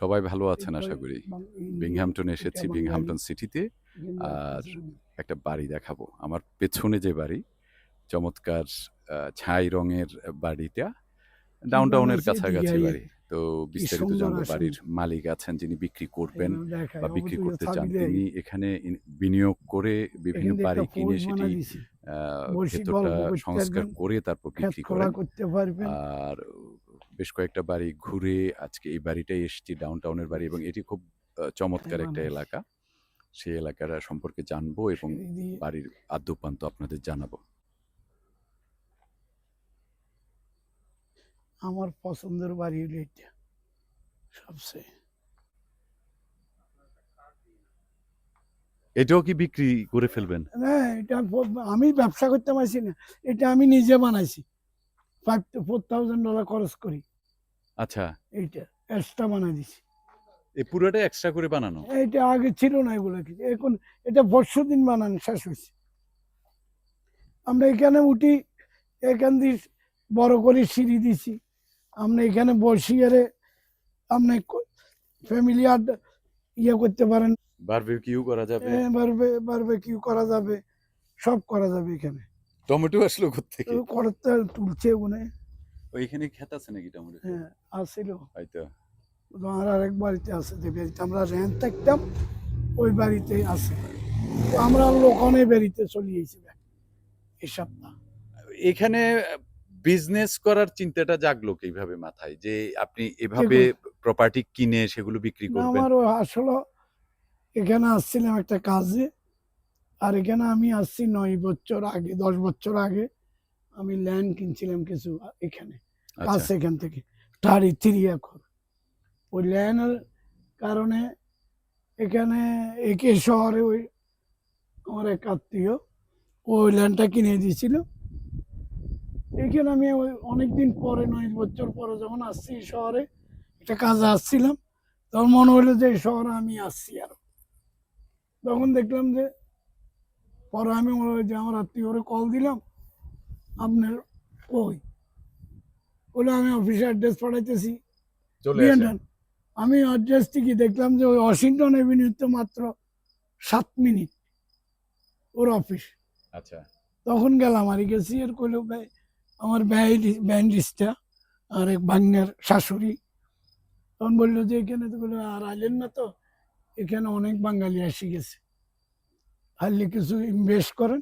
সবাই ভালো আছেন আশা করি। বিংহ্যামটন এসেছি বিংহ্যামটন সিটিতে আর একটা বাড়ি দেখাবো। আমার পেছনে যে বাড়ি চমৎকার ছাই রঙের বাড়িটা ডাউন টাউনের কাছাকাছি বাড়ি। তো বিস্তারিত জানব বাড়ির মালিক আছেন যিনি বিক্রি করবেন বা বিক্রি করতে চান। তিনি এখানে বিনিয়োগ করে বিভিন্ন বাড়ি কিনে সেটি ভেতরটা সংস্কার করে তারপর বিক্রি করেন। আর বেশ কয়েকটা বাড়ি ঘুরে আজকে এই বাড়িটাই এসেছি ডাউন টাউনের বাড়ি এবং এটি খুব চমৎকার একটা এলাকা। সেই এলাকার সম্পর্কে জানব এবং বাড়ির আদ্যপান্ত আপনাদের জানাব। আমার পছন্দের বাড়ি হলো এটা সবচেয়ে। এটাও কি বিক্রি করে ফেলবেন? না এটা আমি ব্যবসা করতে পারছি না এটা আমি নিজে বানাইছি। ফাইভ ফোর থাউজেন্ড ডলার খরচ করি। আচ্ছা। এইটা এক্সট্রা বানাই দিছি। এই পুরোটা এক্সট্রা করে বানানো? এটা আগে ছিল না এগুলো এখন এটা বর্ষো দিন বানানো শেষ হয়েছে। আমরা এখানে উঠি এখান দিয়ে বড় করে সিঁড়ি দিছি। আমরা এখানে বসিয়ে আপনি ফ্যামিলি আর ইয়ে করতে পারেন। বারবিকিউ করা যাবে। বারবে বারবে কিউ করা যাবে সব করা যাবে এখানে। টমেটো আসলো কোথেকে করতে তুলছে ওখানে ওইখানে খেত আছে নাকি টমেটো হ্যাঁ আসছিল হয়তো। আর আরেক বাড়িতে আছে যে বাড়িতে আমরা রেন্ট থাকতাম ওই বাড়িতে আছে। আমরা লোকনে বাড়িতে চলে গেছি এই সপ্তাহ। এখানে বিজনেস করার চিন্তাটা জাগলো কীভাবে মাথায়? যে আপনি এভাবে প্রপার্টি কিনে সেগুলো বিক্রি করবেন। আমার আসলে এখানে আসছিলাম একটা কাজে আর এখানে আমি আসছি নয় বছর আগে দশ বছর আগে। আমি ল্যান্ড কিনছিলাম কিছু এখানে। কাছে আচ্ছা এখান থেকে। থার্টি থ্রি একর ওই ল্যান্ডের কারণে এখানে একে শহরে ওই আমার এক আত্মীয় ওই ল্যান্ডটা কিনে দিয়েছিল। এখানে আমি ওই অনেকদিন পরে নয় বছর পরে যখন আসছি শহরে একটা কাজে আসছিলাম। তখন মনে হলো যে এই শহরে আমি আসছি আর। তখন দেখলাম যে পরে আমি ওই যে আমার আত্মীয়রে কল দিলাম। আপনার ওই বলে আমি অফিসে অ্যাড্রেস পাঠাইতেছি। আমি অ্যাড্রেস থেকে দেখলাম যে ওই ওয়াশিংটন এভিনিউতে মাত্র সাত মিনিট ওর অফিস আচ্ছা। তখন গেলাম আর গেছি এর কইল ভাই আমার ব্যান্ডিসটা আর এক ভাগ্নের শাশুড়ি। তখন বলল যে এখানে তো বলল আর আইলেন না তো এখানে অনেক বাঙালি এসে গেছে। হারলে কিছু ইনভেস্ট করেন।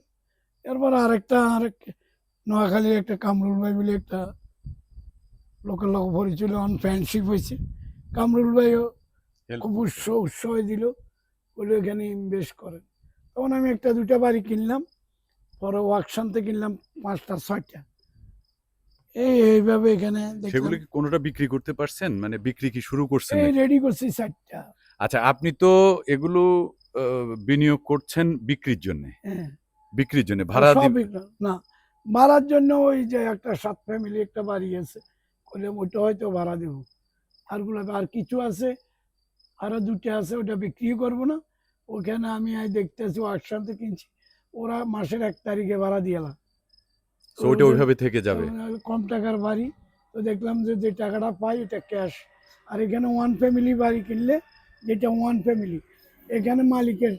এরপর আরেকটা আরেক নোয়াখালীর একটা কামরুল ভাই বলে একটা লোকের লোক পরিচয় অন ফ্রেন্ডশিপ হয়েছে। কামরুল ভাইও খুব। উৎস উৎসাহ দিল বলে এখানে ইনভেস্ট করেন। তখন আমি একটা দুটা বাড়ি কিনলাম পরে ওয়ার্কশানতে কিনলাম পাঁচটা ছয়টা। এই এইভাবে এখানে দেখলাম। সেগুলো কি কোনোটা বিক্রি করতে পারছেন? মানে বিক্রি কি শুরু করছেন এই রেডি করছি চারটা। আচ্ছা আপনি তো এগুলো বিনিয়োগ করছেন বিক্রির জন্য। হ্যাঁ। বিক্রির জন্য ভাড়া না ভাড়ার জন্য ওই যে একটা সাত ফ্যামিলি একটা বাড়ি আছে। বললাম ওইটা হয়তো ভাড়া দেব। আরগুলো আর কিছু আছে? আরও দুটো আছে ওটা বিক্রি করব না। ওখানে আমি আজ দেখতেছি ওয়ার্কশাপে কিনছি। ওরা মাসের এক তারিখে ভাড়া দিয়েলাম ওইটা ওইভাবে থেকে যাবে? কম টাকার বাড়ি। তো দেখলাম যে যে টাকাটা পাই এটা ক্যাশ আর এখানে ওয়ান ফ্যামিলি বাড়ি কিনলে যেটা ওয়ান ফ্যামিলি এখানে মালিকের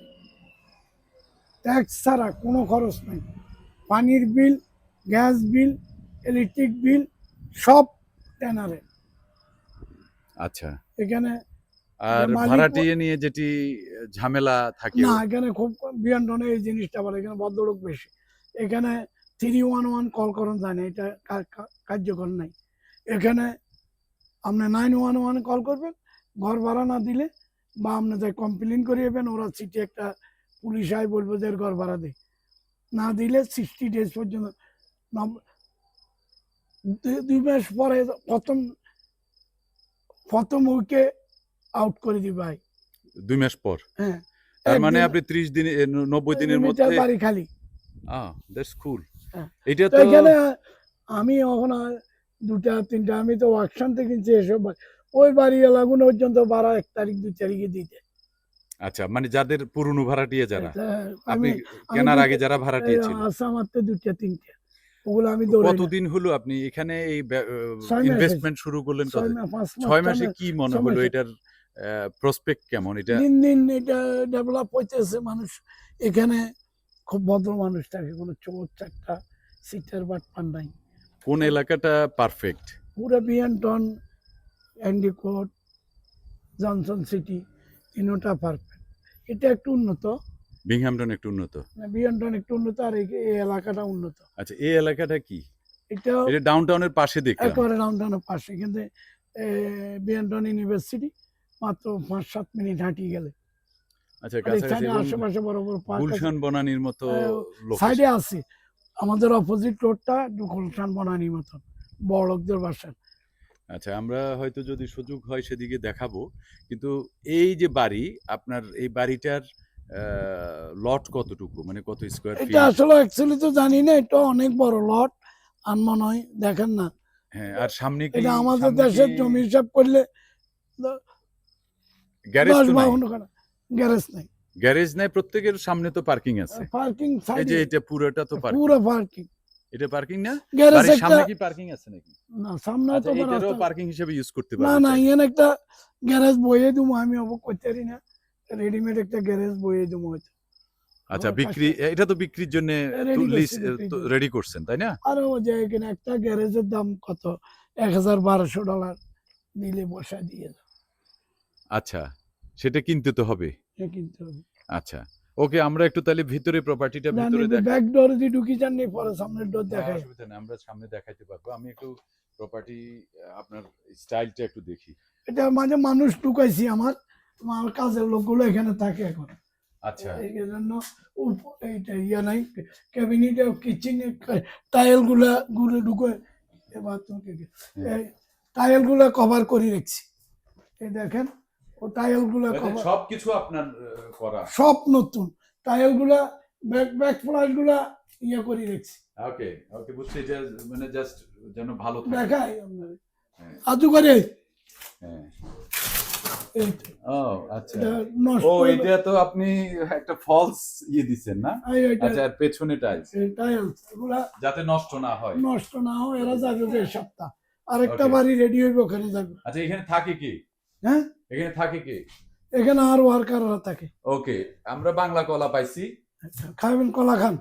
ট্যাক্স ছাড়া কোনো খরচ নেই। পানির বিল গ্যাস বিল ইলেকট্রিক বিল সব ট্যানারে। আচ্ছা। এখানে আর ভাড়াটিয়ে নিয়ে যেটি ঝামেলা থাকে না এখানে খুব বিয়ন্ডনে এই জিনিসটা বলে এখানে ভদ্রলোক বেশি। এখানে থ্রি ওয়ান ওয়ান কল করুন যায় না এটা কার্যকর নাই। এখানে আপনি নাইন ওয়ান ওয়ান কল করবেন ঘর ভাড়া না দিলে বা আপনি যাই কমপ্লেন করিয়েবেন ওরা সিটি একটা পুলিশ আয় বলব যে ঘর ভাড়া দে। না দিলে সিক্সটি ডেজ পর্যন্ত দুই মাস পরে প্রথম প্রথম উইকে আউট করে দিবে ভাই। দুই মাস পর? হ্যাঁ। তার মানে আপনি ত্রিশ দিন এ, ন- নব্বই দিনের মধ্যে বাড়ি খালি। Ah that's cool. এটা তো এখানে আমি এখন দুটা তিনটা আমি তো ওয়ার্কশান থেকে কিনছি এসব ওই বাড়ি লাগুন পর্যন্ত বারো এক তারিখ দুই তারিখে দিতে। আচ্ছা মানে যাদের পুরনো ভাড়াটিয়ে যারা। আপনি আমি কেনার আগে যারা ভাড়াটিয়েছিলেন আছে আমার তো দুটা তিনটা। ওগুলো আমি দৌড়াই না। কতদিন হলো আপনি এখানে এই ছয় মাস ইনভেস্টমেন্ট শুরু করলেন ছয় কবে? মাস পাঁচ মাস ছয় মাসে কি মনে ছয় হলো মাসে। এটার প্রসপেক্ট কেমন এটা দিন দিন এটা ডেভেলপ হইতেছে মানুষ এখানে খুব ভদ্র মানুষ থাকে কোনো চোর চারটা সিটার নাই কোন এলাকাটা পারফেক্ট পুরো বিয়ান্টন অ্যান্ডিকোট জনসন সিটি তিনোটা পারফেক্ট এটা একটু উন্নত বিংহ্যামটন একটু উন্নত? বিয়ান্টন একটু উন্নত আর এই এলাকাটা উন্নত। আচ্ছা এই এলাকাটা কি? এটা এটা ডাউনটাউনের পাশে দেখলাম। একেবারে ডাউনটাউনের পাশে কিন্তু বিয়ান্টন ইউনিভার্সিটি মাত্র পাঁচ সাত মিনিট হাঁটিয়ে গেলে। আচ্ছা কাছাকাছি আশেপাশে বড় বড় পার্ক গুলশান বনানীর মতো সাইডে আছে। আমাদের অপোজিট রোডটা গুলশান বনানির মতন বড় লোকদের বাসা আচ্ছা আমরা হয়তো যদি সুযোগ হয় সেদিকে দেখাবো। কিন্তু এই যে বাড়ি আপনার এই বাড়িটার লট কতটুকু? মানে কত স্কোয়ার ফিট এটা আসলে অ্যাকচুয়ালি তো জানি না এটা অনেক বড় লট আর মনে হয় দেখেন না। হ্যাঁ আর সামনে কি এটা আমাদের দেশের জমি হিসাব করলে গ্যারেজ তো নাই? গ্যারেজ নাই। গ্যারেজ নাই প্রত্যেকের সামনে তো পার্কিং আছে। পার্কিং এই যে এটা পুরোটা তো পার্কিং পুরো পার্কিং এটা পার্কিং না? গ্যারেজ বাড়ির সামনে কি পার্কিং আছে নাকি? না সামনে আচ্ছা তো এটারও পার্কিং হিসেবে ইউজ করতে না পারবে না ইয়েন একটা গ্যারেজ বইয়ে দেবো আমি অবক করতে পারি না। রেডিমেড একটা গ্যারেজ বইয়ে দেবো হয়তো। আচ্ছা বিক্রি এটা তো বিক্রির জন্য। রেডি করছেন তাই না? আরও যে এখানে একটা গ্যারেজের দাম কত? এক হাজার বারোশো ডলার দিলে বসা দিয়ে আচ্ছা সেটা কিনতে তো হবে। এ কিনতে হবে। আচ্ছা ওকে আমরা একটু তাহলে ভিতরে প্রপার্টিটা ভিতরে দেখ ব্যাক ডোর দিয়ে ঢুকি যাননি পরে সামনের ডোর দেখায় অসুবিধা নেই আমরা সামনে দেখাইতে পারব। আমি একটু প্রপার্টি আপনার স্টাইলটা একটু দেখি। এটা মাঝে মানুষ ঢুকাইছি আমার। আমার কাজের লোকগুলো এখানে থাকে এখন। আচ্ছা। এই জন্য এইটা ইয়ে নাই। ক্যাবিনেটে কিচেনে টাইলগুলা গুলো ঢুকে বাথরুম টাইলগুলা কভার করে রাখছি। এই দেখেন ও টাইলগুলা কভার সবকিছু আপনার করা। সব নতুন। টাইলগুলা ব্যাক ব্যাক ফ্লাশগুলা ইয়ে করে রাখছি। ওকে ওকে বুঝছি মানে জাস্ট যেন ভালো দেখাই আপনার হ্যাঁ, আজু করে। হ্যাঁ। ও আচ্ছা। ও এটা তো আপনি একটা ফলস ইয়ে দিচ্ছেন না? আচ্ছা আর পেছনে টাইলস টাইলস যাতে নষ্ট না হয়। নষ্ট না হয় এরা যাবে যে সপ্তাহ। আরেকটা বাড়ি রেডি হইবে ওখানে যাবে। আচ্ছা এখানে থাকে কি? হ্যাঁ? এখানে থাকে কি? এখানে আর ওয়ার্কাররা থাকে। ওকে আমরা বাংলা কলা পাইছি। খাবেন কলা খান।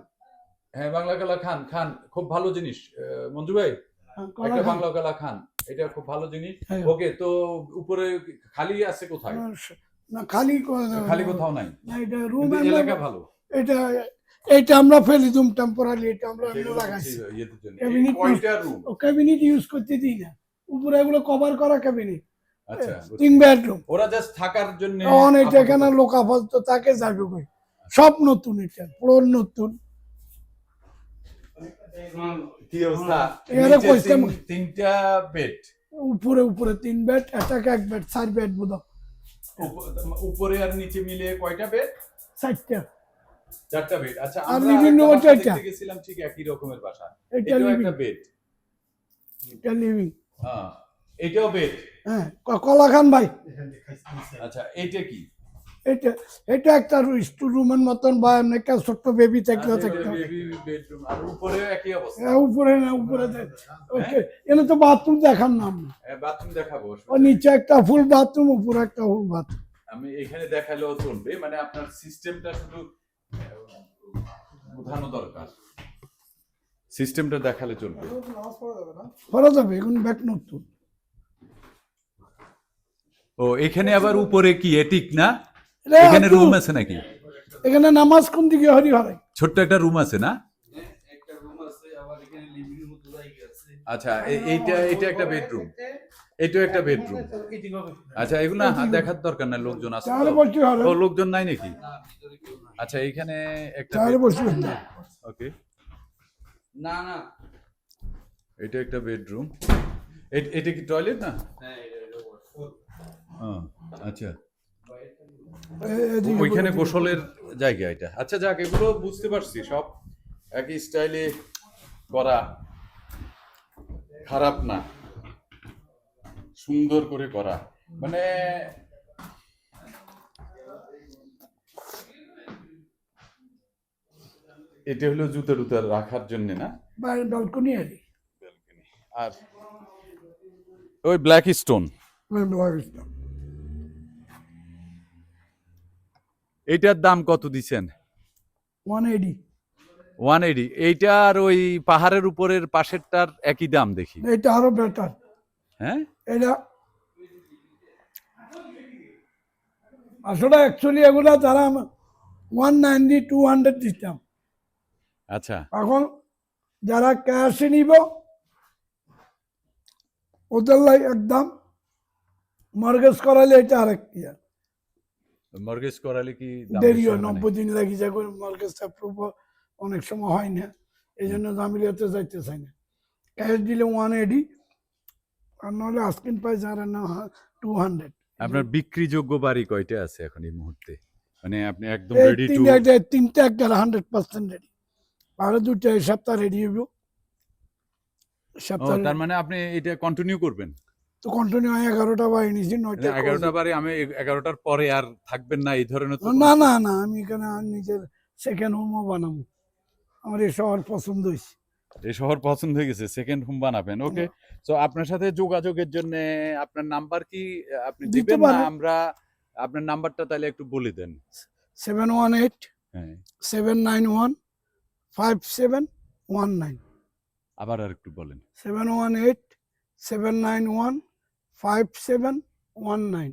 হ্যাঁ বাংলা কলা খান খান। খুব ভালো জিনিস। মঞ্জু ভাই? একটা বাংলা কলা খান এটা খুব ভালো জিনিস। হ্যাঁ। ওকে তো উপরে খালি আছে কোথায়? না খালি খালি কোথাও নাই। এটা রুম এলাকা ভালো। এটা এটা আমরা ফেলি দিম টেম্পোরারি এটা আমরা লাগাইছি। ক্যাবিনেট ইউজ করতে দিই না। উপরে এগুলো কভার করা ক্যাবিনেট আচ্ছা তিন বেডরুম ওরা জাস্ট থাকার জন্য অন এটা এখানে লোক আপাতত তাকে যাবে কই সব নতুন এটা পুরো নতুন। কি অবস্থা? এখানে নিচে তিনটা বেড উপরে উপরে তিন বেড এটাকে এক বেড চার বেড বোধ উপরে আর নিচে মিলে কয়টা বেড চারটা। চারটা বেড আচ্ছা আর room বাসা চারটা। গেছিলাম ঠিক একই রকমের বাসা। এটা লিভিং একটা বেড এটা লিভিং হ্যাঁ এটাও বেড হ্যাঁ ক- কলা খান ভাই। আচ্ছা এইটা কি? এটা এটা একটা রুমের মতন বা একটা ছোট্ট বেবি থাকলেও থাকতে উপরে একই অবস্থা। হ্যাঁ, উপরে না উপরে এনে তো বাথরুম দেখার নাম। বাথরুম দেখাবো ও নিচে একটা ফুল বাথরুম উপরে একটা ফুল বাথরুম আমি এখানে দেখালেও চলবে মানে আপনার সিস্টেমটা শুধু বোঝানো দরকার। সিস্টেমটা দেখালে চলবে। করা যাবে এখন ব্যাক নতুন ও এখানে আবার উপরে কি এটিক না? এখানে রুম আছে নাকি? এখানে নামাজ কোন দিকে হরি হরে ছোট্ট একটা রুম আছে না? একটা রুম আছে আবার এখানে লিভিং রুম মতো জায়গা আছে। আচ্ছা এইটা এইটা একটা বেডরুম এটাও একটা বেডরুম আচ্ছা এগুলো দেখার দরকার নাই লোকজন আছে? ও লোকজন নাই নাকি? না না আচ্ছা এইখানে একটা ওকে। না না। এটা একটা বেডরুম এটা কি টয়লেট না? হ্যাঁ এটা এটা। হ্যাঁ, আচ্ছা। ওইখানে গোসলের জায়গা এটা। আচ্ছা যাক এগুলো বুঝতে পারছি সব। একই স্টাইলে করা খারাপ না। সুন্দর করে করা। মানে এটা হলো জুতা টুতা রাখার জন্য না? ব্যালকনি হরি আর ওই ব্ল্যাক স্টোন এইটার দাম কত দিছেন ওয়ান এইডি ওয়ান এইটি। এইটার ওই পাহাড়ের উপরের পাশেরটার একই দাম দেখি। এটা আরও বেটার হ্যাঁ? এটা আসলে অ্যাকচুয়ালি এগুলা তারা ওয়ান নাইনটি টু হান্ড্রেড দিতাম। আচ্ছা। এখন যারা ক্যাশে নিব ওদের লাই একদম মর্গেজ করালে এটা আরেক ইয়া। মর্গেজ করালে কি দেরি হয় নব্বই দিন লাগি যায় মর্গেজ অ্যাপ্রুভ অনেক সময় হয় না। এই জন্য জামিলিয়াতে যাইতে চাই না। ক্যাশ দিলে ওয়ান এইডি আর নাহলে আস্কিন প্রাইস আর না টু হান্ড্রেড আপনার বিক্রিযোগ্য বাড়ি কয়টা আছে এখন এই মুহূর্তে? মানে আপনি একদম রেডি টু তিনটা একটা- তিনটা একটা হান্ড্রেড পার্সেন্ট রেডি আর দুটো এই সপ্তাহ রেডি হইব। সপ্তাহ তার মানে আপনি এটা কন্টিনিউ করবেন? তো কন্টিনিউ হয় এগারোটা বাড়ি নিয়েছি নয়টা এগারোটা বারে আমি এগারোটার পরে আর থাকবেন না এই ধরনের না না না আমি এখানে নিজের সেকেন্ড হোমও বানাবো। আমার এই শহর পছন্দ হয়েছে। এই শহর পছন্দ হয়ে গেছে সেকেন্ড হোম বানাবেন ওকে তো আপনার সাথে যোগাযোগের জন্য আপনার নাম্বার কি? আপনি দিবেন না আমরা আপনার নাম্বারটা তাহলে একটু বলে দেন। Seven one eight seven nine one five seven one nine আবার আর একটু বলেন। Seven one eight seven nine one five seven one nine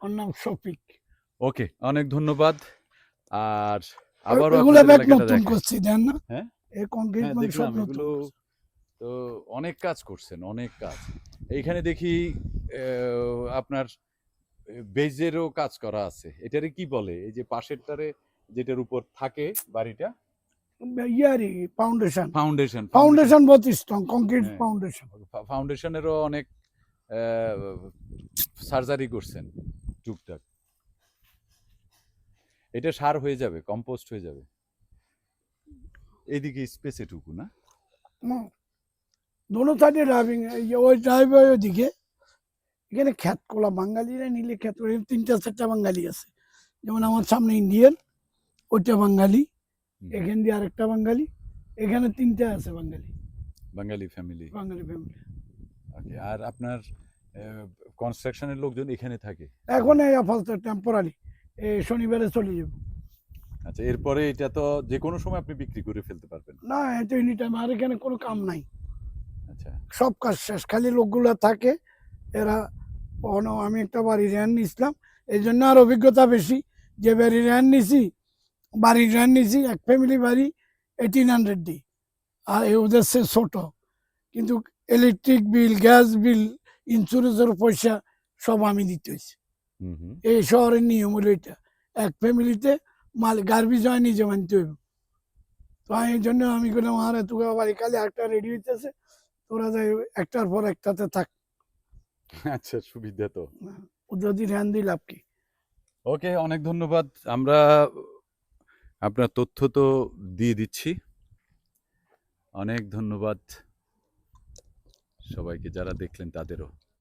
ওর নাম শফিক। ওকে অনেক ধন্যবাদ। আর এগুলো আপনাদের নতুন করছি দেন না? হ্যাঁ? এই কংক্রিট হ্যাঁ মানে সব নতুন তো অনেক কাজ করছেন অনেক কাজ। এইখানে দেখি আপনার বেজেরও কাজ করা আছে। এটারে কি বলে? এই যে পাশের পাশেরটারে যেটার উপর থাকে বাড়িটা? ইয়ারি ফাউন্ডেশন ফাউন্ডেশন ফাউন্ডেশন বহুত স্ট্রং কংক্রিট। ফাউন্ডেশন ফাউন্ডেশনেরও অনেক সার্জারি করছেন টুকটাক। এটা সার হয়ে যাবে কম্পোস্ট হয়ে যাবে। এইদিকে স্পেস এটুকু না? দোনো সাইডে ড্রাইভিং ওই ড্রাইভার ওইদিকে এখানে খ্যাত কোলা বাঙালিরা নিলে খ্যাত তিনটা চারটা বাঙালি আছে। যেমন আমার সামনে ইন্ডিয়ান ওইটা বাঙালি এখান দিয়ে আরেকটা বাঙালি এখানে তিনটা আছে বাঙালি। বাঙালি ফ্যামিলি বাঙালি ফ্যামিলি আর আপনার কনস্ট্রাকশনের লোকজন এখানে থাকে? এখন এই আপাতত টেম্পোরারি এই শনিবারে চলে যাব। আচ্ছা এরপরে এটা তো যে কোনো সময় আপনি বিক্রি করে ফেলতে পারবেন। না এটা এনি টাইম আর এখানে কোনো কাম নাই। আচ্ছা। সব কাজ শেষ খালি লোকগুলো থাকে এরা আমি একটা বাড়ি র্যান নিছিলাম এই জন্য আর অভিজ্ঞতা বেশি। যে বাড়ি র্যান নিছি বাড়ির র্যান নিছি এক ফ্যামিলি বাড়ি এইটিন হান্ড্রেড দিই আর এই ওদের সে ছোট। কিন্তু ইলেকট্রিক বিল গ্যাস বিল ইন্স্যুরেন্সের পয়সা সব আমি দিতে হয়েছে হুম হুম। এই শহরের নিয়ম হলো এটা। এক ফ্যামিলিতে মাল গার্বি জয় নিজে মানতে হইব। তো আমি এই জন্য আমি বললাম আর তুই বাড়ি কালে একটা রেডি হইতেছে। তোরা যাই একটার পর একটাতে থাক। আচ্ছা সুবিধা তো। যদি ধ্যান দিই লাভ কি? ওকে অনেক ধন্যবাদ। আমরা আপনার তথ্য তো দিয়ে দিচ্ছি। অনেক ধন্যবাদ। সবাইকে যারা দেখলেন তাদেরও।